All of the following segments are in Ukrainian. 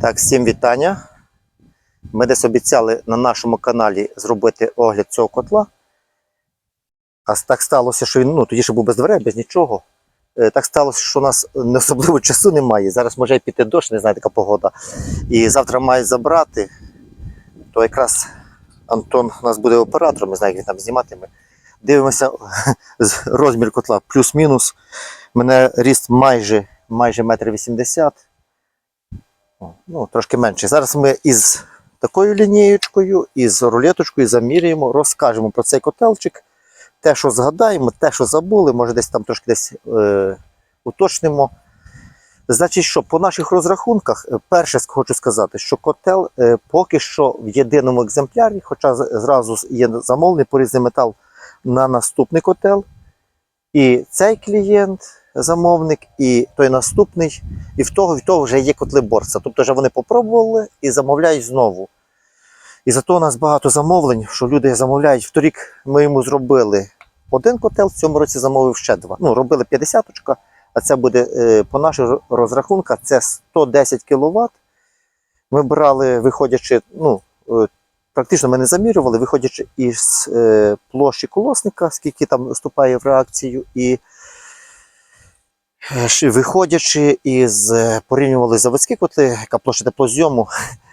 Так, всім вітання. Ми десь обіцяли на нашому каналі зробити огляд цього котла. А так сталося, що він ну, тоді ще був без дверей, без нічого. Е, Так сталося, що у нас не особливо часу немає. Зараз може піти дощ, не знаю, така погода. І завтра мають забрати. То якраз Антон у нас буде оператором, не знаю, як він там зніматиме. Дивимося розмір котла плюс-мінус. У мене ріст майже, майже метр вісімдесят. Ну, трошки менше. Зараз ми із такою лінієчкою, із рулеточкою заміряємо, розкажемо про цей котелчик. Те, що згадаємо, те, що забули, може десь там трошки десь е, уточнимо. Значить, що по наших розрахунках, е, перше хочу сказати, що котел е, поки що в єдиному екземплярі, хоча зразу є замовлений порізний метал на наступний котел. І цей клієнт, замовник, і той наступний, і в того, і в того вже є котли борца. Тобто вже вони попробували і замовляють знову. І зато у нас багато замовлень, що люди замовляють. Вторік ми йому зробили один котел, в цьому році замовив ще два. Ну, робили 50 а це буде е, по наших розрахунках, це 110 кВт. Ми брали, виходячи, ну, е, практично ми не замірювали, виходячи із е, площі колосника, скільки там вступає в реакцію, і Виходячи із е, порівнювали заводські котли, яка площа теплозйому,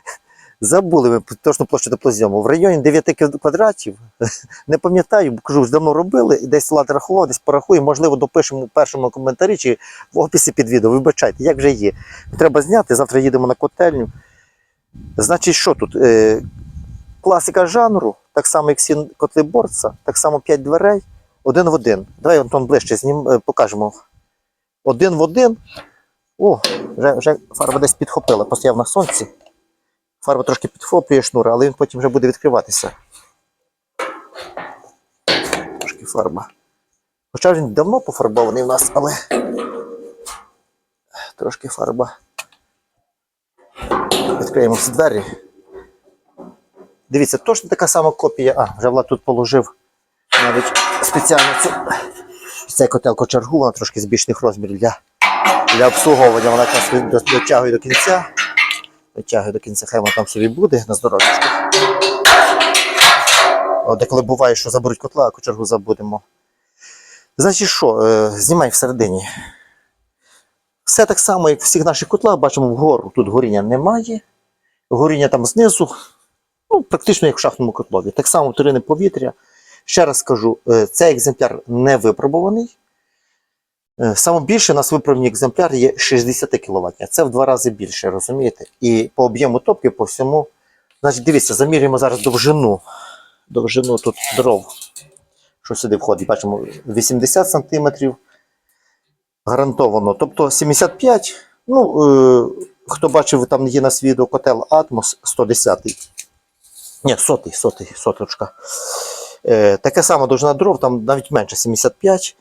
забули ми точно площу теплозйому. В районі 9 квадратів, не пам'ятаю, кажу, давно робили, і десь лад рахував, десь порахуємо, можливо, допишемо у першому коментарі чи в описі під відео. Вибачайте, як вже є. Треба зняти, завтра їдемо на котельню. Значить, що тут? Е, класика жанру, так само, як всі котли борца, так само 5 дверей, один в один. Давай, Антон, ближче знім, е, покажемо один в один. О, вже, вже фарба десь підхопила, постояв на сонці. Фарба трошки підхоплює шнур, але він потім вже буде відкриватися. Трошки фарба. Хоча він давно пофарбований в нас, але трошки фарба. Відкриємо всі двері. Дивіться, точно така сама копія. А, вже Влад тут положив навіть спеціально цю цей котел кочергу, вона трошки збільшених розмірів для, для обслуговування. Вона якраз до- дотягує до кінця. Дотягує до кінця, хай вона там собі буде на здоров'ячку. Деколи буває, що заберуть котла, а кочергу забудемо. Значить, що, е, знімай всередині. Все так само, як в всіх наших котлах, бачимо вгору. Тут горіння немає. Горіння там знизу, ну, практично як в шахтному котлові. Так само вторинне повітря. Ще раз скажу, е, цей екземпляр не випробуваний. Е, Саме більше у нас виправлені екземпляр є 60 кВт. Це в два рази більше, розумієте? І по об'єму топки, по всьому. Значить, дивіться, замірюємо зараз довжину. Довжину тут дров. Що сюди входить? Бачимо 80 см. Гарантовано. Тобто 75. Ну, е, хто бачив, там є на відео котел Атмос 110. Ні, сотий, сотий, соточка. Е, таке саме довжина дров, там навіть менше 75.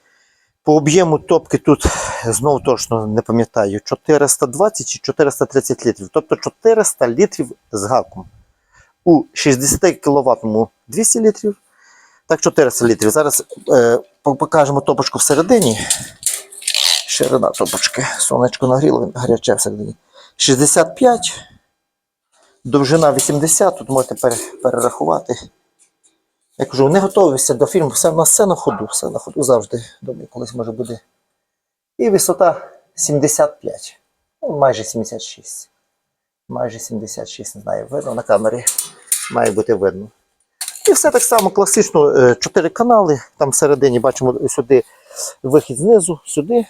По об'єму топки тут знову точно не пам'ятаю, 420 чи 430 літрів. Тобто 400 літрів з гаком. У 60 кВт 200 літрів, так 400 літрів. Зараз е, покажемо топочку всередині. Ширина топочки. Сонечко нагріло, гаряче всередині. 65, довжина 80, тут можете перерахувати. Я кажу, не готуюся до фільму, все в нас все на ходу, все на ходу завжди. Думаю, колись може буде. І висота 75. Ну, майже 76. Майже 76, не знаю, видно на камері. Має бути видно. І все так само класично, е, чотири канали. Там всередині бачимо сюди вихід знизу, сюди.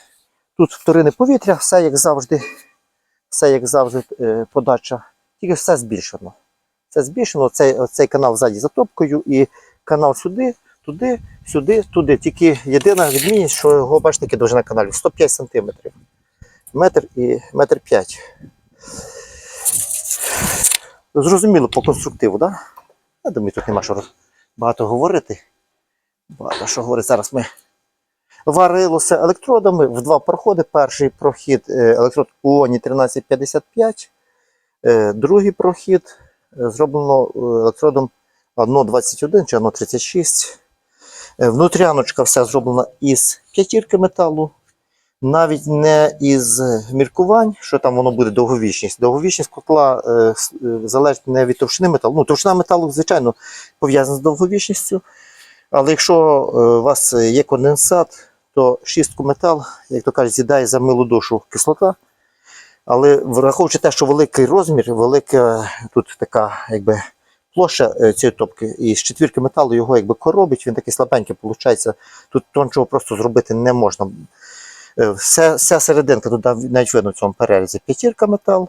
Тут вторинне повітря, все як завжди. Все як завжди, е, подача. Тільки все збільшено. Це збільшено. Цей, цей канал ззаді за топкою і канал сюди, туди, сюди, туди. Тільки єдина відмінність, що його бачите, довжина каналів 105 см. Метр і метр п'ять. Зрозуміло по конструктиву, так? Да? Я думаю, тут нема що багато говорити. Багато що говорити. Зараз ми варилося електродами в два проходи. Перший прохід е, електрод УОНі 1355, е, другий прохід е, зроблено електродом 1,21 чи 1,36. Е, Внутряночка вся зроблена із п'ятірки металу. навіть не із міркувань, що там воно буде довговічність. Довговічність котла е, е, залежить не від товщини металу. Ну, товщина металу, звичайно, пов'язана з довговічністю. Але якщо е, у вас є конденсат, то шістку метал, як то кажуть, з'їдає за милу душу кислота. Але враховуючи те, що великий розмір, велика тут така якби, площа е, цієї топки, і з четвірки металу його якби коробить, він такий слабенький, виходить. Тут тончого просто зробити не можна. Е, Вся, вся серединка, нав- навіть видно в цьому перерізі п'ятірка метал.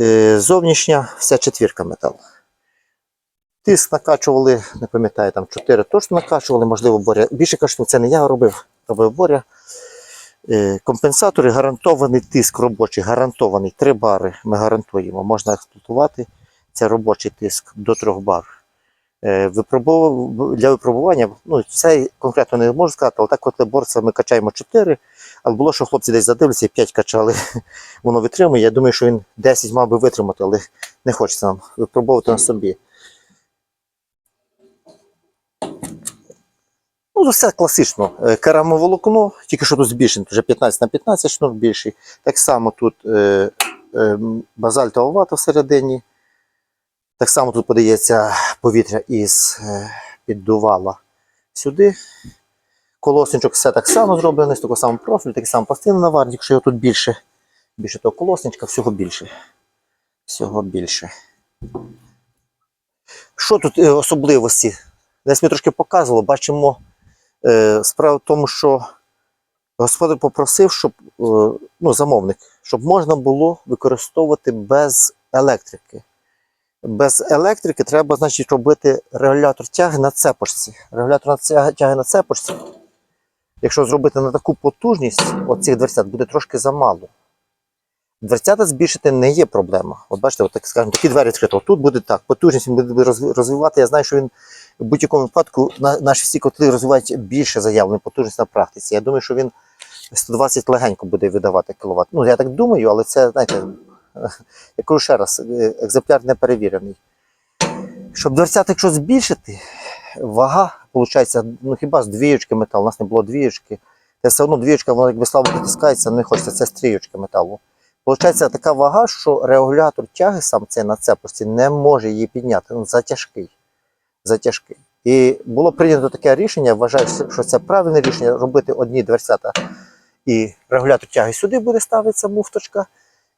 Е, Зовнішня вся четвірка метал. Тиск накачували, не пам'ятаю, там 4 точно накачували, можливо, Боря. Більше кажуть, це не я робив, робив Боря. Компенсатори гарантований тиск робочий, гарантований. 3 бари ми гарантуємо. Можна експлуатувати. Це робочий тиск до 3 бар. Е, Для випробування, ну це конкретно не можу сказати, але так коли борця ми качаємо 4, але було, що хлопці десь задивляться і 5 качали, воно витримує. Я думаю, що він 10 мав би витримати, але не хочеться нам випробовувати на собі. Ну, все класично. Е, Керамоволокно, тільки що тут збільшений, вже 15 на 15 шнур більший. Так само тут е, базальтова вата всередині. Так само тут подається повітря із е, піддувала сюди. Колосничок все так само зроблений, з такого самого профілю, такий самий пластина наварник, якщо його тут більше. Більше того колосничка, всього більше. Всього більше. Що тут е, особливості? Десь ми трошки показували, бачимо. Е, справа в тому, що господар попросив, щоб ну, замовник, щоб можна було використовувати без електрики. Без електрики треба, значить, робити регулятор тяги на цепочці. Регулятор тяги на цепочці. Якщо зробити на таку потужність, оцих дверцят буде трошки замало. Дверцята збільшити не є проблема. От бачите, от, так скажемо, такі двері відкрито. Тут буде так, потужність він буде розв- розвивати. Я знаю, що він в будь-якому випадку на, наші всі котли розвивають більше заявленої потужності на практиці. Я думаю, що він 120 легенько буде видавати кіловат. Ну, я так думаю, але це, знаєте, я кажу ще раз, е, екземпляр не перевірений. Щоб дверцята, якщо збільшити, вага, виходить, ну хіба з двієчки металу, у нас не було двієчки. Та все одно двієчка, вона якби слабо притискається, не хочеться, це з трієчки металу. Получається така вага, що регулятор тяги сам цей на цепочці не може її підняти. Ну, затяжкий. Затяжкий. І було прийнято таке рішення, вважаю, що це правильне рішення робити одні дверцята. І регулятор тяги сюди буде ставитися муфточка.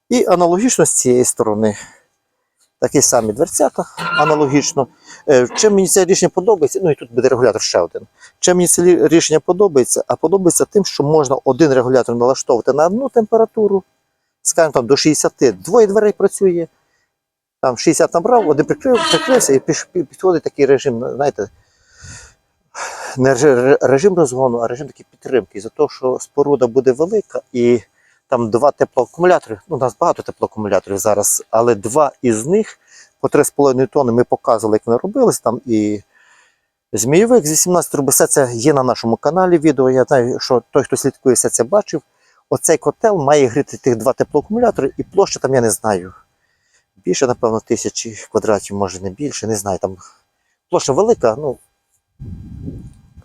І аналогічно з цієї сторони такі самі дверцята, аналогічно. Е, Чим мені це рішення подобається, ну і тут буде регулятор ще один. Чим мені це рішення подобається, а подобається тим, що можна один регулятор налаштовувати на одну температуру, скажімо там до 60, двоє дверей працює, там 60 набрав, один прикрив, прикрився і підходить такий режим, знаєте, не режим, розгону, а режим такий підтримки. За те, що споруда буде велика і там два теплоакумулятори. Ну, у нас багато теплоакумуляторів зараз, але два із них по 3,5 тонни ми показували, як вони робились. Там і змійовик зі 17 труб, все це є на нашому каналі відео. Я знаю, що той, хто слідкує, все це бачив. Оцей котел має гріти тих два теплоакумулятори, і площа там я не знаю. Більше, напевно, тисячі квадратів, може не більше, не знаю. Там площа велика, ну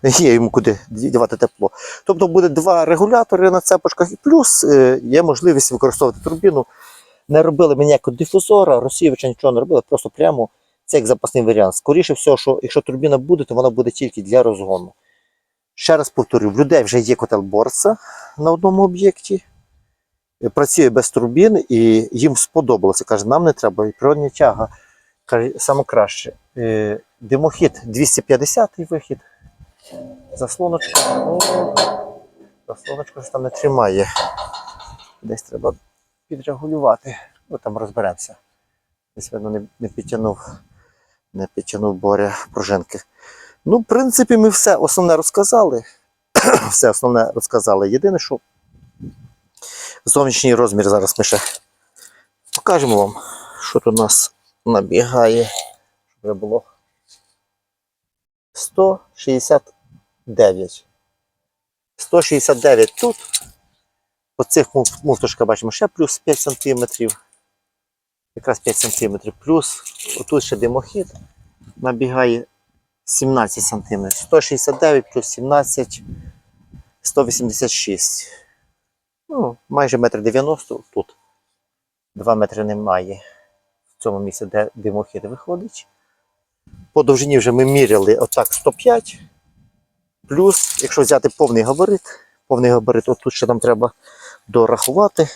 є йому куди дівати тепло. Тобто буде два регулятори на цепочках, і плюс е, є можливість використовувати турбіну. Не робили ми ніякого дифузора, розсіювача нічого не робили, просто прямо це як запасний варіант. Скоріше всього, що якщо турбіна буде, то вона буде тільки для розгону. Ще раз повторю, в людей вже є котел борса на одному об'єкті. е, Працює без турбін і їм сподобалося. Каже, нам не треба, і природня тяга. Каже, саме краще. Е, Димохід 250 вихід. Заслоночка. О, заслоночка ж там не тримає. Десь треба підрегулювати. Ну там розберемося. Десь видно не, не підтягнув, не підтягнув Боря пружинки. Ну, в принципі, ми все основне розказали. все основне розказали. Єдине, що зовнішній розмір зараз ми ще покажемо вам, що тут у нас набігає. Щоб було 169. 169 тут. По цих муфточках бачимо ще плюс 5 см. Якраз 5 см. Плюс отут ще димохід набігає 17 см. 169 плюс 17. 186. Ну, майже метр 90 тут. 2 метри немає. В цьому місці, де димохід виходить. По довжині вже ми міряли отак 105. Плюс, якщо взяти повний габарит, повний габарит, от тут ще нам треба дорахувати.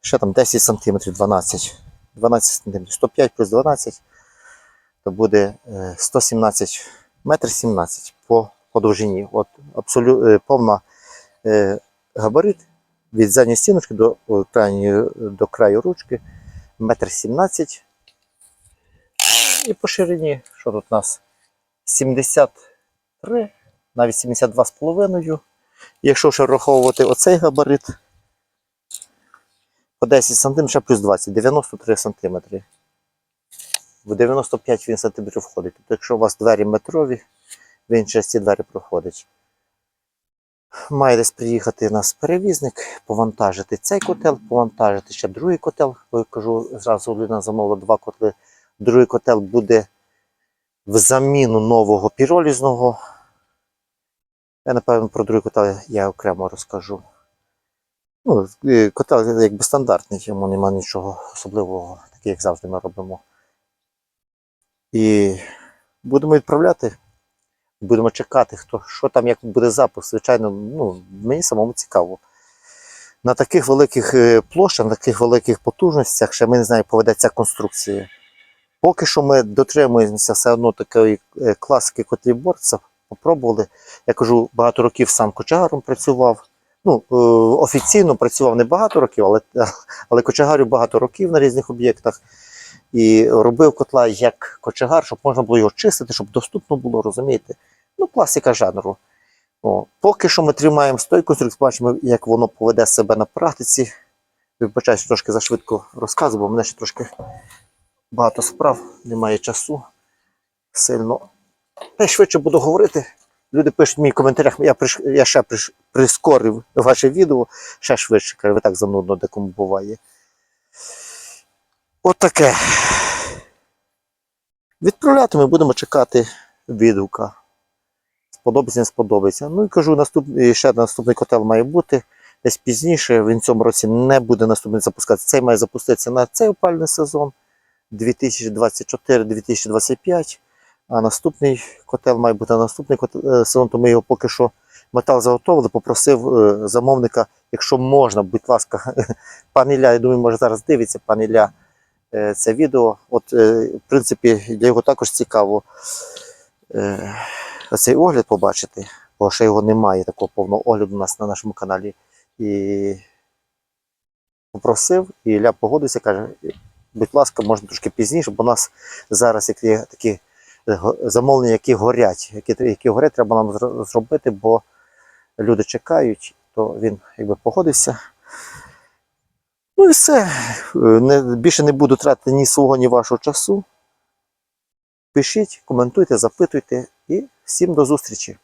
Ще там 10 см, 12. 12 см, 105 плюс 12, то буде е, 117 метр 17 по, по довжині. От абсолютно повна е, габарит від задньої стіночки до, до краю ручки, метр 17. І по ширині, що тут у нас? 73, навіть 72,5. Якщо ще враховувати оцей габарит, по 10 см ще плюс 20, 93 см. В 95 він сантиметрів входить. Тобто, якщо у вас двері метрові, він через ці двері проходить. Має десь приїхати у нас перевізник, повантажити цей котел, повантажити ще другий котел. Я кажу, зразу людина замовила два котли. Другий котел буде в заміну нового піролізного. Я, напевно, про другий котел я окремо розкажу. Ну, котел якби стандартний, йому немає нічого особливого, такий, як завжди ми робимо. І будемо відправляти. Будемо чекати, хто, що там, як буде запуск. Звичайно, ну, мені самому цікаво. На таких великих е, площах, на таких великих потужностях, ще ми не знаємо, поведеться конструкція. Поки що ми дотримуємося все одно такої е, класики котліборця. Попробували. Я кажу, багато років сам кочегаром працював. Ну, е, офіційно працював не багато років, але, але кочегарю багато років на різних об'єктах. І робив котла як кочегар, щоб можна було його чистити, щоб доступно було, розумієте? Ну, класика жанру. О, поки що ми тримаємо стойку конструкцію, бачимо, як воно поведе себе на практиці. Вибачаюсь, трошки зашвидко розказую, бо в мене ще трошки багато справ, немає часу сильно. Й швидше буду говорити. Люди пишуть мені в коментарях, я, приш... я ще приш... прискорив ваше відео, ще швидше, каже, ви так занудно декому буває. Отаке. Відправляти ми будемо чекати відгука. Сподобається, не сподобається. Ну і кажу, наступний, ще наступний котел має бути. Десь пізніше, він в цьому році не буде наступний запускатися. Цей має запуститися на цей опальний сезон 2024-2025. А наступний котел має бути наступний кот- е, сезон, то ми його поки що метал заготовили, попросив е, замовника, якщо можна, будь ласка, пан Ілля, я думаю, може зараз дивиться, пан Ілля, е, це відео. От, в принципі, для його також цікаво цей огляд побачити, бо ще його немає такого повного огляду у нас на нашому каналі. І попросив, і Ілля погодився, каже, будь ласка, можна трошки пізніше, бо у нас зараз як є такі замовлення, які горять, які, які горять, треба нам зробити, бо люди чекають, то він якби погодився. Ну і все. Е, Не, більше не буду тратити ні свого, ні вашого часу. Пишіть, коментуйте, запитуйте і всім до зустрічі.